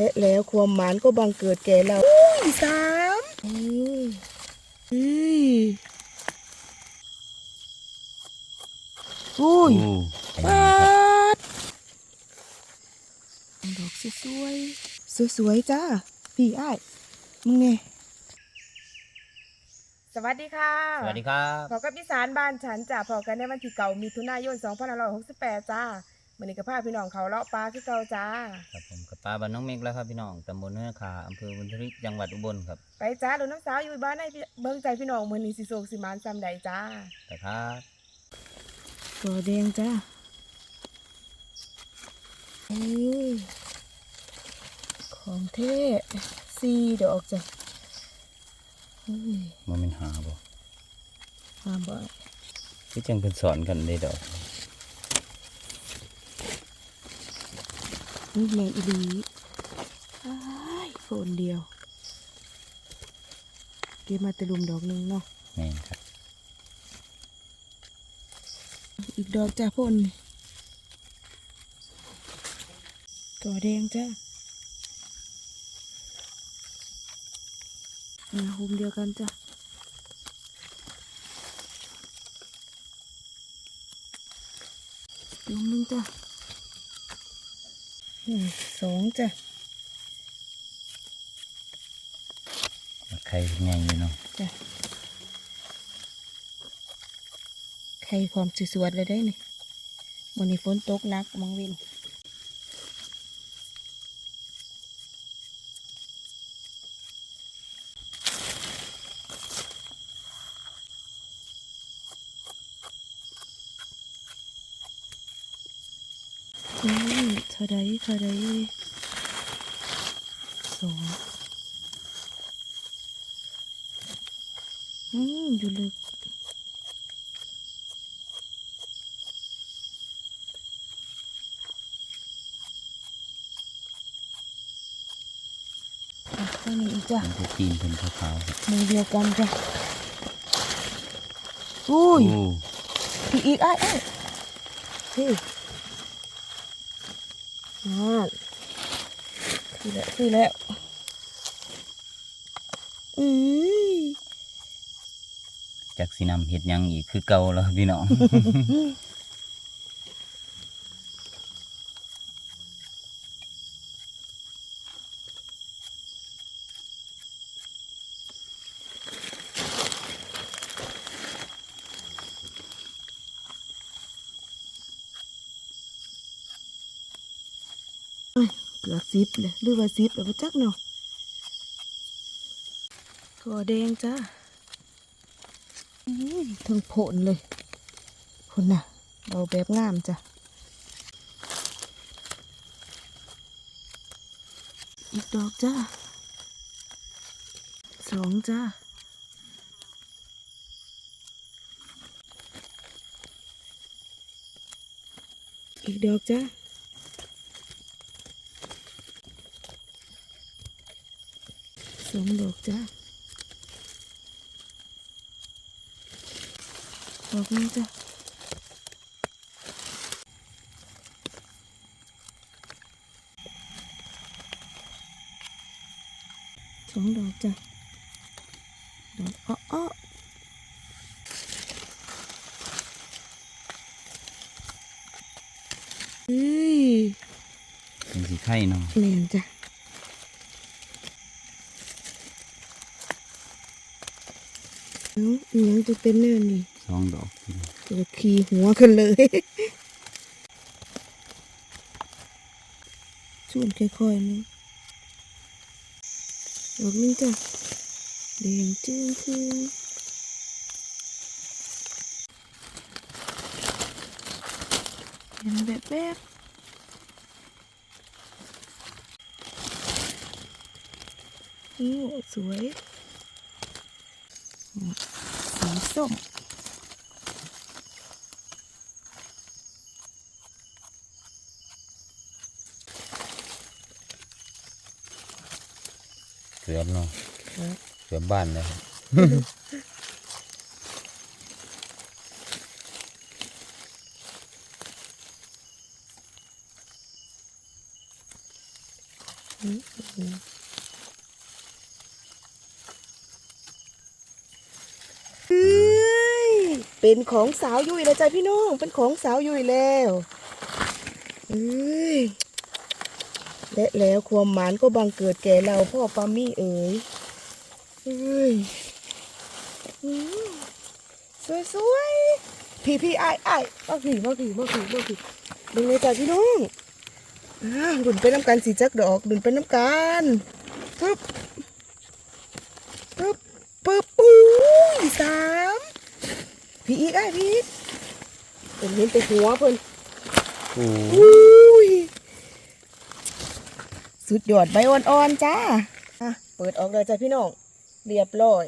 และแล้วความหมานก็บังเกิดแก่เราอุ้ยสามนี่อุ้ยอุ้ยโอ้ปาดดอกสวยๆสวยๆจ้าพี่อ้ายมึงไงสวัสดีค่ะ สวัสดีครับพอกับพิสารบ้านฉันจ้าพอกันในวันที่เก่ามีทุนายน2568จ้า มื่อนี้ก็พาพี่น้องเขาเลาะปลาคือเก่าจ้า ครับผมกับปลาบ้านน้องเมฆแล้วครับพี่น้องตำบลเนื้อขาอำเภอบุญทริกจังหวัดอุบลครับไปจ้าดูน้ำสาวอยู่บ้านในเบิ่งใจพี่น้องมือนี้สิโศกสิหมานซ้ำใดจ้าไปครับตัวแดงจ้านี่ของเท่สี่ดอกจ้ะอุ้ยมันเป็นหาบ่มาบ่อยที่จังเป็นสอนกันได้ดอก นี่แมงอีหลีอ้ายโฟนเดียว เก็บมาแตะลุมดอกหนึงเนาะแม่นครับ อีกดอกจ้าพ่นนี่ตัวแดงจ้ามาหุมเดียวกันจ้ะดอกหนึงจ้ะอืม สองจ้ะใครง่ายอยู่เนาะจ้ะใครความสวยๆเลยได้นี่วันนี้ฝนตกหนักมังวิน อืมเท่า ใดเท่าใดสองอืมอยู่ลึกอะข้างนี้อีกจ้ะมันจะตีนเป็นขาวๆครับมือเดียวกันจ้ะอุ้ยโอ้พี่อีกไอ้ไอ้พี่ นั่นคือแล้วคือแล้ว อือจากสีนำเห็ดหยังอีกคือเก่าแล้วพี่น้อง เกือบซิปเลยหรือว่าซิปแล้วบ่จักเนาะถั่วแดงจ้าอื้อทั้งผลเลยผลน่ะเอาแบบงามจ้ะอีกดอกจ้าสองจ้าอีกดอกจ้า สองดอกจ้าดอกนี้จ้าสองดอกจ้าดอกอ้ออ้อเฮ้ยเป็นสีไข่เนาะเนียนจ้ะ อ้าอีหยังจะเป็นเนินนี่สองดอกพี่น้องจะขี่หัวกันเลยชวนค่อยๆนึงดอกนึงจ้ะแดงจึ้งคือเห็นแบบแบบโอ้สวย สีส้มเกือบเนาะครับเกือบบ้านเลยครับ อืมเฮ้ย เป็นของสาวยุยแล้วจ้ะพี่น้อง เป็นของสาวยุยแล้วเอ้ยและแล้วความหมานก็บังเกิดแก่เราพ่อปามี่เอ๋ยเอ้ยอืมสวยๆพี่พี่ไอ้ไอ้ายมาผีมาผีมาผีมาผีดึงเลยจ้ะพี่น้องอ่าดุนไปน้ำกันสีจักดอกดุนไปน้ำกันปึ๊บปึ๊บปึ๊บปุ้ยสาม พี่อีกไอ้ายพี่อีกเป็นเห็นแต่หัวเพิ่นโอ้อุ้ยสุดยอดใบอ่อนๆจ้าอะเปิดออกเลยจ้ะพี่น้องเรียบร้อย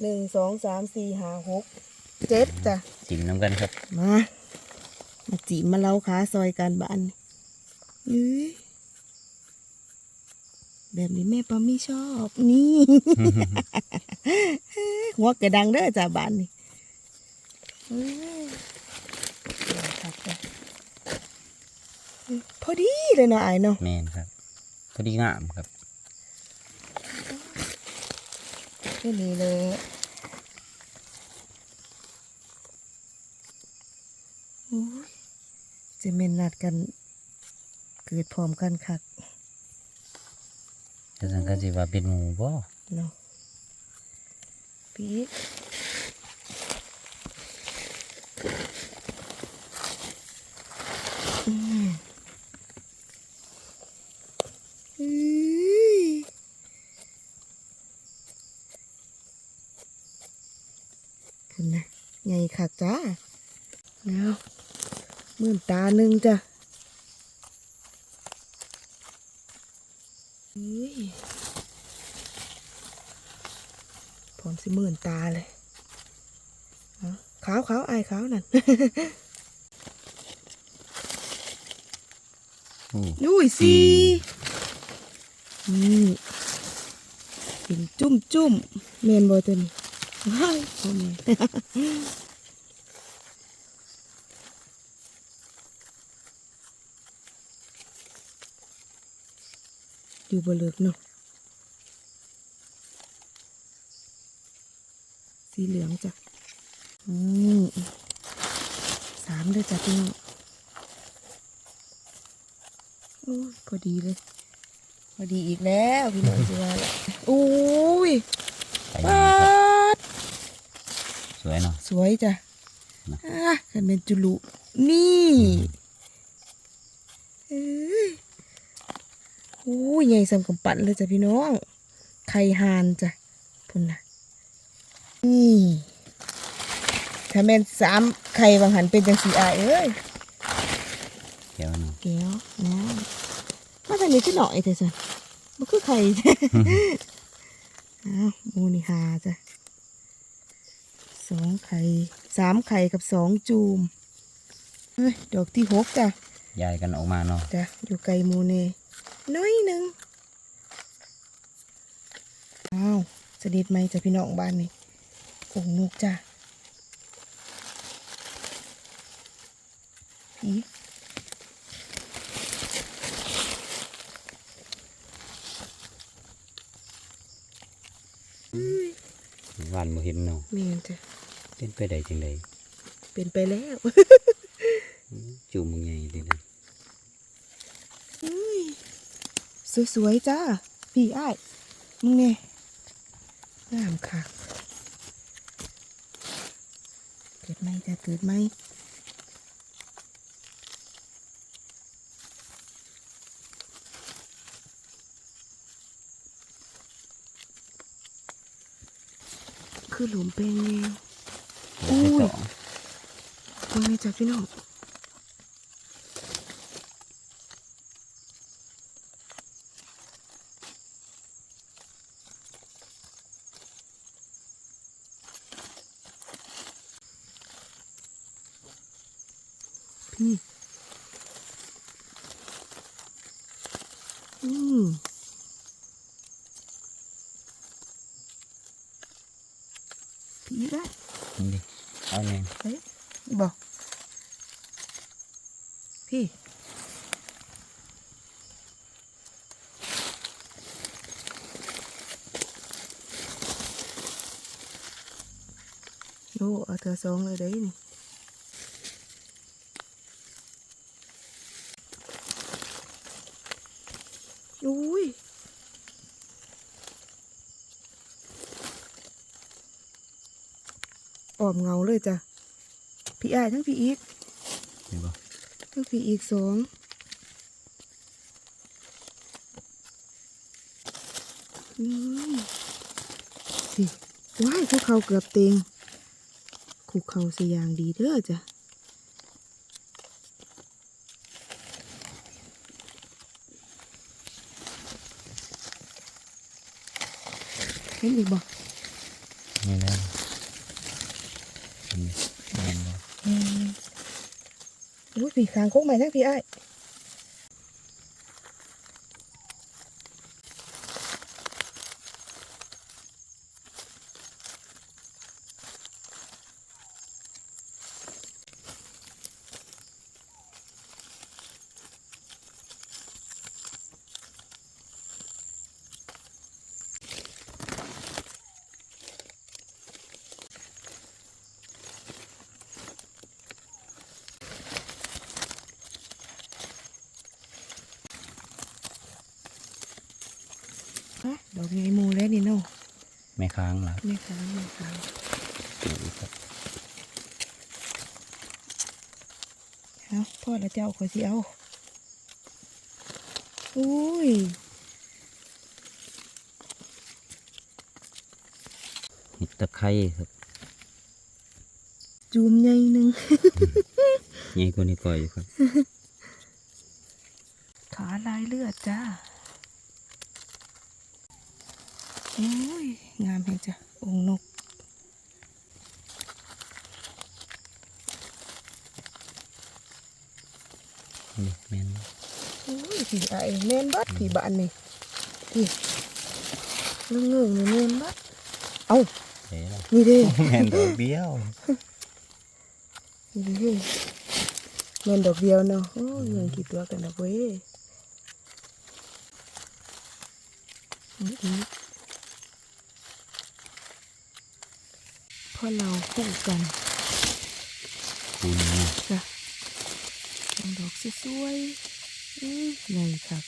หนึ่งสองสามสี่ห้าหกเจ็ดจ้ะจิ้มน้ำกันครับ มามาจีบมาเล้าขาซอยกันบ้านนี่แบบนี้แม่ปาไม่ชอบ นี่ หัวกระดังเด้อจ้าบ้านนี่ พอดีเลยเนาะไอ้ายเนาะแมนครับ พอดีงามครับแค่นี้เลยโอ้ยจะเมนนัดกันเกิดพร้อมกันคักจะสังกัดสิว่าเป็นหมูบ่เนาะพีทอืมอื้อคุณนะใหญ่ คักจ้าแล้วมื่นตาหนึ่งจ้ะอุ้ยพร้อมสิหมื่นตาเลยเอาขาวขาวอายขาวนั่นโอ้นุ้ยสีนี่เป็นจุ่มจุ่มๆเมนบอตัวนี้ว้ายโอ้แอยู่บนเลือกเนาะสีเหลืองจ้ะอืมสามเลยจ้ะพี่น้องโอ้ยพอดีเลยพอดีอีกแล้วพี่น้องสิว่าละอุ้ยไปปาดสวยเนาะสวยจ้ะนะอะกันเป็นจุลุนี่เอ้ยโอ้ยใหญ่สำกำปั้นเลยจ้ะพี่น้อง ไข่หานจ้ะพุ่นนะนี่ถ้าแม่นสามไข่บางหันเป็นจังสีอายเอ้ยเดี๋ยวเนาะแก้วนะมาทางนี้ขึ้นหน่อยเถอะสันมันคือไข่อ้าวหมูนี่หาจ้ะสองไข่สามไข่กับสองจูมเฮ้ยดอกที่หกจ้ะยายกันออกมาเนาะจ้ะอยู่ไกลหมูเน่ น้อยหนึ่งอ้าวสดิดไหมจ้ะพี่น้องบ้านนี่องค์นุกจ้ะผีหวานบ่เห็นเนาะแม่นจ้ะเป็นไปได้จังไดเป็นไปแล้ว จูมมึงใหญ่เลยนะ อุ้ย สวยๆจ้า พี่อ้ายมึงเนี่ยงามค่ะเกิดไหมจ้ะเกิดไหมคือหลุมเป็นแนวเดี๋ยวไปอุ้ยสองมึงเนี่ยจ้ะพี่น้อง Ừ. Kỹ đấy. Đi. Ăn nè. Đấy. Đi bỏ. Phi. Ủa, ở thờ xuống ở đấy này. ออมเงาเลยจ้ะพี่อายทั้งพี่อีกเห็นบ่ทั้งพี่อีกสองอืมสิว้ายพวกเขาเกือบเต็งคุกเขาสิอย่างดีเด้อจ้ะเห็นอีกบ่นี่นะนี่เห็นบ่ อืม อุ้ยผีคางโค้งใหม่ทั้งพี่ไอ้าย ฮะดอกไงมูแล้วนี่เนาะ แม่ ค้างล่ะไม่ค้างไม่ค้างดูอีกครับเอาทอดแล้วเจ้าขอยสิเอาอุ้ยเห็ดตะไคร้ครับ จูมใหญ่หนึ่งใหญ่กว่านี้ก่อยอยู่ครับ ขาลายเลือดจ้า โอ้ย งามแห่งจ้ะองค์นก นี่แม่นโอ้ยผีไอแม่นบัดผีบ้านนี่พี่เรื่องเงื่องนี่แม่นบัดเอาเด้ล่ะนี่เด้แม่นดอกเบี้ยวนี่เด้แม่นดอกเดียวเนาะโอ้ยยังกี่ตัวกันนะเว้ยนี่อีกเพ ราะเราคู่กันคุณนี่จ้ะเป็นดอกสวยๆอื้อใหญ่ครับ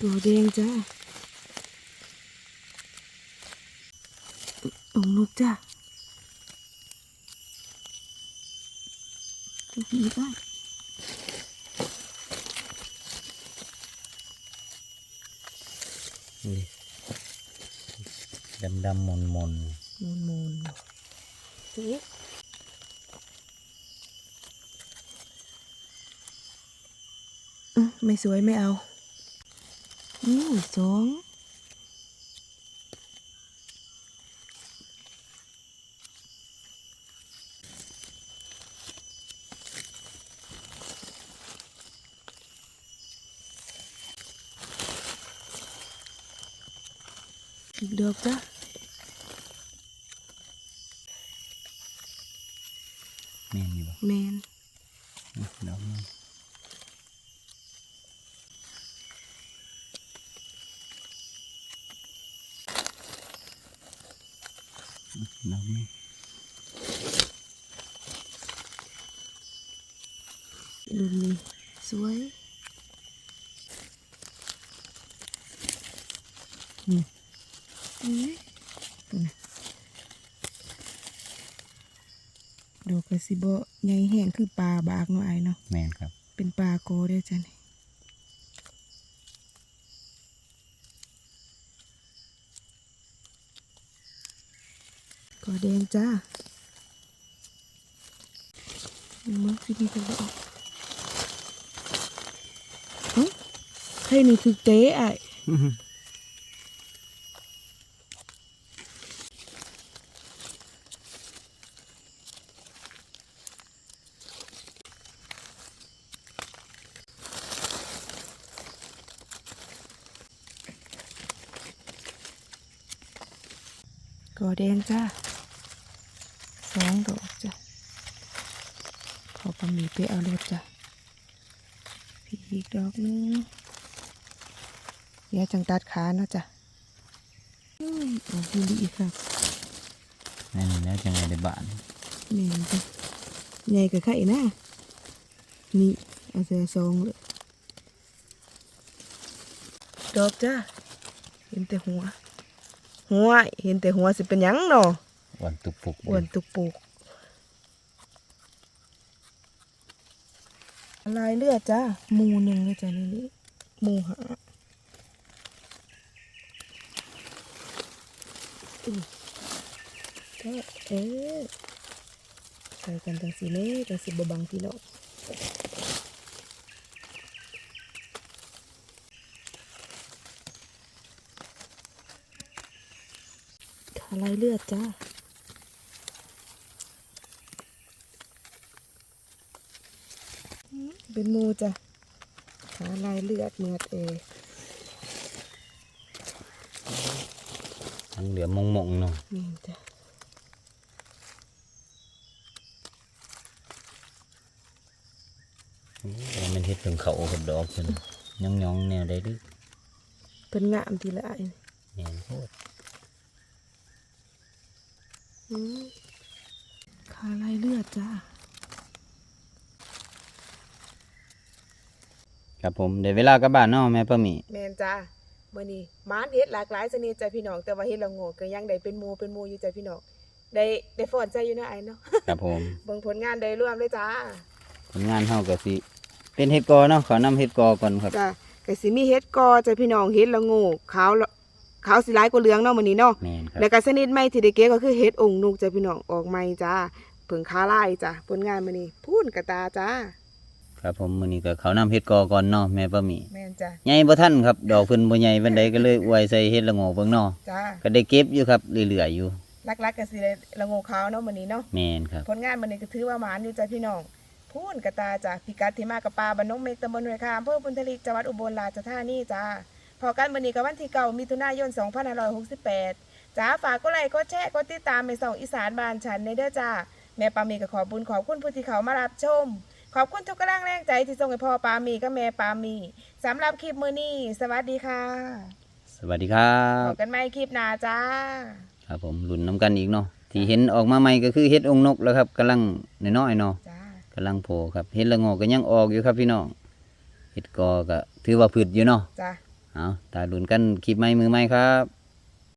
ตัวแดงจ้าองค์นกจ้าตัวผีบ้านนี่ดำดำๆมนมนมนมนสีอืมไม่สวยไม่เอาอู้สอง อีกดอกจ้ะแม่นอยู่บ่แมนนี่ ดอกนี้ดอกนี้รุ่นนี้สวยนี่นี่ตัวน่ะดอกกระสิบใหญ่แห้งคือปลาบากเนาะไอายเนาะแม่นครับ เป็นปลาโกเด้อจ้ะนี่กอแดงจ้ามึงสิดีกันบ่ออกเอ้าใครนี่คือเต๊ไอ้ แดงจ้าสองดอกจ้ะขอปลาหมีไปเอารถจ้ะพี่อีกดอกหนึงเดี๋ยวจังตัดขาเนาะจ้ะอืมออกดีดีค่ะนั่นแล้วจังไงได้บานแม่นจ้ะใหญ่กับไข่นะนี่เอาเสือซองเลยดอกจ้าเห็นแต่หัว หัว เห็นแต่หัวสิเป็นหยังเนาะวันตุกปุกอ้วนตุกปุกลายเลือดจ้าหมูหนึ่งเลยจ้ะนี่นี่หมูหาอุ้ยก็เอ๊ะใส่กันจังสีเน่จังสีบบังพี่น้อง ขาลายเลือดจ้าเป็นหมูจ้ะขาลายเลือดเมือดเอทั้งเหลือมงมงๆเนาะนี่จ้ะแต่มันเฮ็ดถึงเขากับดอกเพิ่นย่องย่องๆแนวได้ดึกเป็นงามทีละไอ้แม่นโพดอืม ขาลายเลือดจ้าครับผมเดี๋ยวเวลากลับบ้านเนาะแม่ป้าหมีแมนจ้าเมื่อนี้หมานเฮ็ดหลากหลายชนิดจ้ะพี่น้องแต่ว่าเฮ็ดละโง่ก็ยังได้เป็นหมูเป็นหมูอยู่จ้ะพี่น้องได้ได้ฟอนใจอยู่นะไอ้เนาะครับผมเบิ่งผลงานได้ร่วมเลยจ้าผลงานเฮาก็สิเป็นเฮ็ดกอเนาะขอนำเฮ็ดกอก่อนครับจ้าก็สิมีเฮ็ดกอจ้ะพี่น้องเฮ็ดละโง่ขาวละ ขาวสิหลายกว่าเหลืองเนาะมื้อนี้เนาะแม่นครับแล้วก็ชนิดใหม่ที่ได้เก็บก็คือเฮ็ดองค์นุกจ้ะพี่น้องออกใหม่จ้าเพิ่งค้าลายจ้ะผลงานมื้อนี้พูนกระตาจ้าครับผมมื้อนี้ก็เขานำเฮ็ดกอก่อนเนาะแม่ป้าหมีแม่นจ้ะใหญ่บ่ทันครับ ดอกเพิ่นบ่ใหญ่ปานใดก็เลยอวยใส่เฮ็ดละโงอเบิ่งเนาะจ้าก็ได้เก็บอยู่ครับเรื่อยๆอยู่ลักๆก็สิได้ละโงขาวเนาะมื้อนี้เนาะแม่นครับ ผลงานมื้อนี้ก็ถือว่าหมานอยู่จ้ะพี่น้องพูนกระตาจ้ะพิกัดที่มากับปลาบ้านนกเมกตำบลห้วยคามอำเภอพุนทลีจังหวัดอุบลราชธานีจ้า พอกันมื้อนี้ก็วันที่9มิถุนายน 2568จ้าฝากกดไลค์กดแชร์กดติดตามในช่องอีสานบ้านฉันในเด้อจ้า แม่ปามีก็ขอบุญขอบคุณผู้ที่เขามารับชม ขอบคุณทุกกำลังแรงใจที่ส่งให้พ่อปามีกับแม่ปามีสำหรับคลิปมื้อนี้สวัสดีค่ะสวัสดีครัพบ บกันใหม่คลิปหน้าจ้า ครับผมลุ้นน้ำกันอีกเนาะที่เห็นออกมาใหม่ก็คือเฮ็ดองค์นกแล้วครับกำลังน้อยๆเนาะจ้า กำลังโผล่ครับเฮ็ดละโงอก็ยังออกอยู่ครับพี่น้องเฮ็ดกอก็ถือว่าพืชอยู่เนาะจ้า เอาตาลุ้นกันคลิปไม่มือไม่ครับ